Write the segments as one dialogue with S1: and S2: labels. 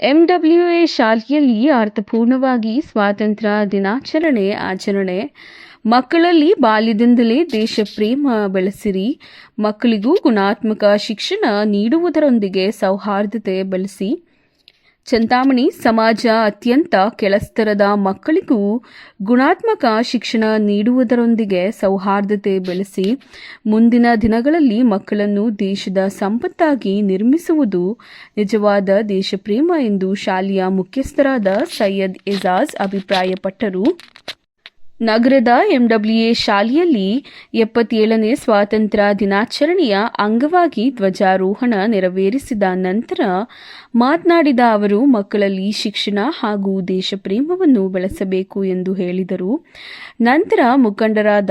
S1: ಎಂಡಬ್ಲ್ಯೂಎ ಶಾಲೆಯಲ್ಲಿ ಅರ್ಥಪೂರ್ಣವಾಗಿ ಸ್ವಾತಂತ್ರ್ಯ ದಿನಾಚರಣೆ ಆಚರಣೆ. ಮಕ್ಕಳಲ್ಲಿ ಬಾಲ್ಯದಿಂದಲೇ ದೇಶ ಪ್ರೇಮ ಬೆಳೆಸಿರಿ. ಮಕ್ಕಳಿಗೂ ಗುಣಾತ್ಮಕ ಶಿಕ್ಷಣ ನೀಡುವುದರೊಂದಿಗೆ ಸೌಹಾರ್ದತೆ ಬೆಳೆಸಿ. ಚಿಂತಾಮಣಿ ಸಮಾಜ ಅತ್ಯಂತ ಕೆಳಸ್ತರದ ಮಕ್ಕಳಿಗೂ ಗುಣಾತ್ಮಕ ಶಿಕ್ಷಣ ನೀಡುವುದರೊಂದಿಗೆ ಸೌಹಾರ್ದತೆ ಬೆಳೆಸಿ ಮುಂದಿನ ದಿನಗಳಲ್ಲಿ ಮಕ್ಕಳನ್ನು ದೇಶದ ಸಂಪತ್ತಾಗಿ ನಿರ್ಮಿಸುವುದು ನಿಜವಾದ ದೇಶಪ್ರೇಮ ಎಂದು ಶಾಲೆಯ ಮುಖ್ಯಸ್ಥರಾದ ಸೈಯದ್ ಎಜಾಜ್ ಅಭಿಪ್ರಾಯಪಟ್ಟರು. ನಗರದ ಎಂಡಬ್ಲ್ಯೂಎ ಶಾಲೆಯಲ್ಲಿ ಎಪ್ಪತ್ತೇಳನೇ ಸ್ವಾತಂತ್ರ್ಯ ದಿನಾಚರಣೆಯ ಅಂಗವಾಗಿ ಧ್ವಜಾರೋಹಣ ನೆರವೇರಿಸಿದ ನಂತರ ಮಾತನಾಡಿದ ಅವರು, ಮಕ್ಕಳಲ್ಲಿ ಶಿಕ್ಷಣ ಹಾಗೂ ದೇಶಪ್ರೇಮವನ್ನು ಬೆಳೆಸಬೇಕು ಎಂದು ಹೇಳಿದರು. ನಂತರ ಮುಖಂಡರಾದ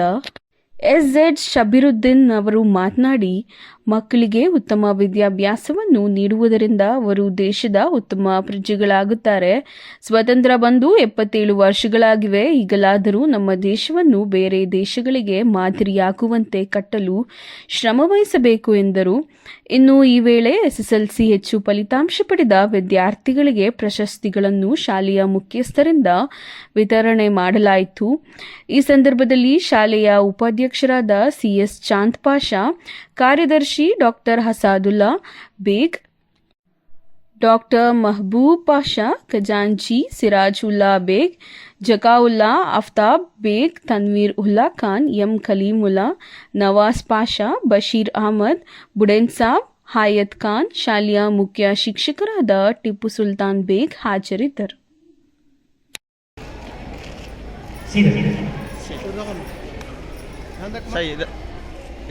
S1: ಎಸ್ ಜೆಡ್ ಶಬೀರುದ್ದೀನ್ ಅವರು ಮಾತನಾಡಿ ಮಕ್ಕಳಿಗೆ ಉತ್ತಮ ವಿದ್ಯಾಭ್ಯಾಸವನ್ನು ನೀಡುವುದರಿಂದ ಅವರು ದೇಶದ ಉತ್ತಮ ಪ್ರಜೆಗಳಾಗುತ್ತಾರೆ. ಸ್ವತಂತ್ರ ಬಂದು ಎಪ್ಪತ್ತೇಳು ವರ್ಷಗಳಾಗಿವೆ. ಈಗಲಾದರೂ ನಮ್ಮ ದೇಶವನ್ನು ಬೇರೆ ದೇಶಗಳಿಗೆ ಮಾದರಿಯಾಗುವಂತೆ ಕಟ್ಟಲು ಶ್ರಮವಹಿಸಬೇಕು ಎಂದರು. ಇನ್ನು ಈ ವೇಳೆ ಎಸ್ಎಸ್ಎಲ್ಸಿ ಹೆಚ್ಚು ಫಲಿತಾಂಶ ಪಡೆದ ವಿದ್ಯಾರ್ಥಿಗಳಿಗೆ ಪ್ರಶಸ್ತಿಗಳನ್ನು ಶಾಲೆಯ ಮುಖ್ಯಸ್ಥರಿಂದ ವಿತರಣೆ ಮಾಡಲಾಯಿತು. ಈ ಸಂದರ್ಭದಲ್ಲಿ ಶಾಲೆಯ ಉಪಾಧ್ಯಕ್ಷರಾದ ಸಿಎಸ್ ಚಾಂದ್ ಪಾಷಾ, ಕಾರ್ಯದರ್ಶಿ ಡಾಕ್ಟರ್ ಹಸಾದುಲ್ಲಾ ಬೇಗ್ ಡಾಕ್ಟರ್ ಮಹಬೂಬ್ ಪಾಷಾ ಖಜಾಂಚಿ ಸಿರಾಜುಲ್ಲಾ ಬೇಗ್ ಜಕಾವುಲ್ಲಾ ಆಫ್ತಾಬ್ ಬೇಗ್ ತನ್ವೀರ್ ಉಲ್ಲಾ ಖಾನ್ ಎಂ ಕಲೀಮುಲ್ಲಾ ನವಾಜ್ ಪಾಷಾ ಬಶೀರ್ ಅಹಮದ್ ಬುಡೆನ್ ಸಾಬ್ ಹಾಯತ್ ಖಾನ್ ಶಾಲೆಯ ಮುಖ್ಯ ಶಿಕ್ಷಕರಾದ ಟಿಪ್ಪು ಸುಲ್ತಾನ್ ಬೇಗ್ ಹಾಜರಿದ್ದರು.
S2: सही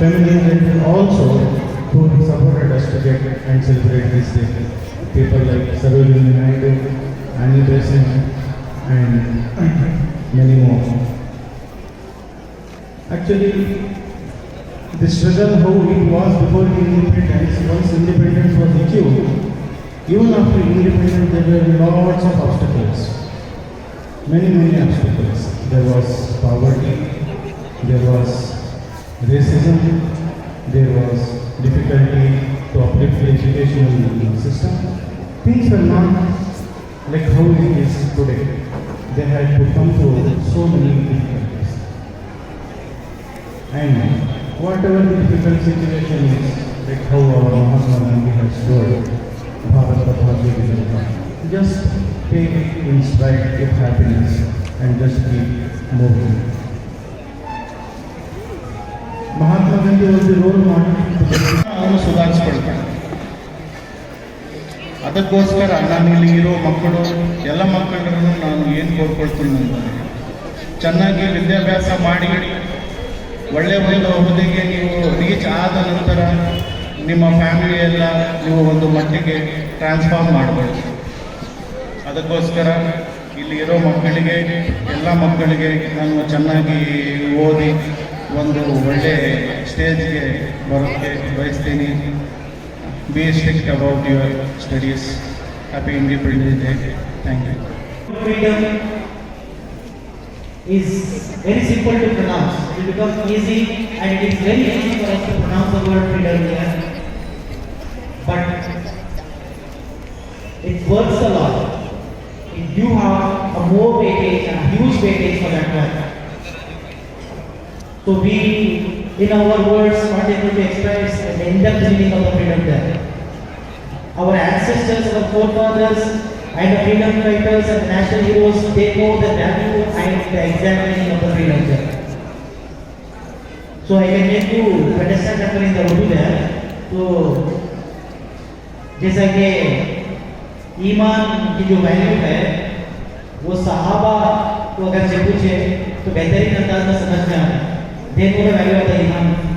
S3: feminine gender also who supported us to get and celebrate this day. People like Sarojini Naidu, Annie Besant, and many more. Actually, the struggle how it was before the independence, once independence was achieved, even after independence there were lots of obstacles many, many obstacles. There was poverty, there was racism, there was difficulty to uplift the educational system. Things were not like how it is today. They had to come through so many difficulties. And whatever the difficult situation is, like how our Mahatma Gandhi has told, Bharat Bhagavad just take it in stride with happiness and just keep moving. Mahatma Gandhi was role ಮಾಡಿ.
S4: ಅವನು ಅದಕ್ಕೋಸ್ಕರ ನಾನು ಇಲ್ಲಿ ಇರೋ ಮಕ್ಕಳು, ಎಲ್ಲ ಮಕ್ಕಳನ್ನು ನಾನು ಏನು ಕೋರ್ಕೊಳ್ತೀನಿ ಅಂದರೆ ಚೆನ್ನಾಗಿ ವಿದ್ಯಾಭ್ಯಾಸ ಮಾಡಿ ಒಳ್ಳೆ ಒಂದು ಹುದ್ದೆಗೆ ನೀವು ರೀಚ್ ಆದ ನಂತರ ನಿಮ್ಮ ಫ್ಯಾಮಿಲಿ ಎಲ್ಲ ನೀವು ಒಂದು ಮಟ್ಟಿಗೆ ಟ್ರಾನ್ಸ್ಫಾರ್ಮ್ ಮಾಡ್ಬೋದು ಅದಕ್ಕೋಸ್ಕರ ಇಲ್ಲಿ ಇರೋ ಮಕ್ಕಳಿಗೆ, ಎಲ್ಲ ಮಕ್ಕಳಿಗೆ ನಾನು ಚೆನ್ನಾಗಿ ಓದಿ ಒಂದು ಒಳ್ಳೆ ಸ್ಟೇಜ್ಗೆ ಬರೋಕ್ಕೆ ಬಯಸ್ತೀನಿ be strict about your studies happy independence day thank you
S5: freedom is very simple to pronounce. It becomes easy and it is very easy for us to pronounce the word freedom here. But it works a lot. It do have a more weightage and a huge weightage for that word. So we, in our words, not able to express the in-depth meaning of the freedom there. Our ancestors, our forefathers, and the freedom fighters and national heroes, they know the value and the meaning of the freedom there. So I can make you understand that in the Urdu there. So जैसा कि ईमान की जो value है वो सहाबा को अगर से पूछे तो बेहतरीन अंदाज में समझ में आए दे Then we
S6: have.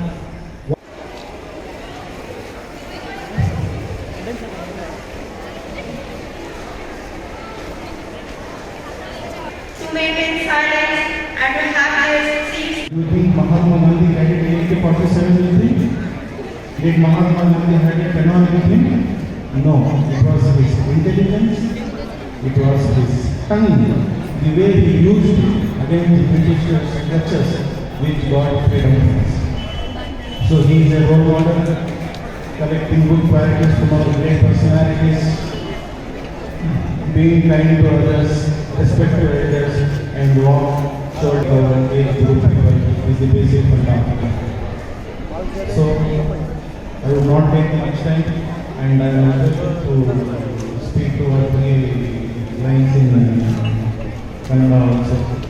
S6: Maintain silence and have
S3: ISC. You think Mahatma Gandhi had a it in 1847 anything? Did Mahatma Gandhi had a pen or anything? No, it was his intelligence, it was his tongue, the way he used against the British structures which got freedom. So he is a role model, collecting good qualities from our great personalities, being kind to others, respect to elders, and walk toward our age group people is the basic fundamental. So, I will not take much time, and I am able to speak two or three lines in Kannada also.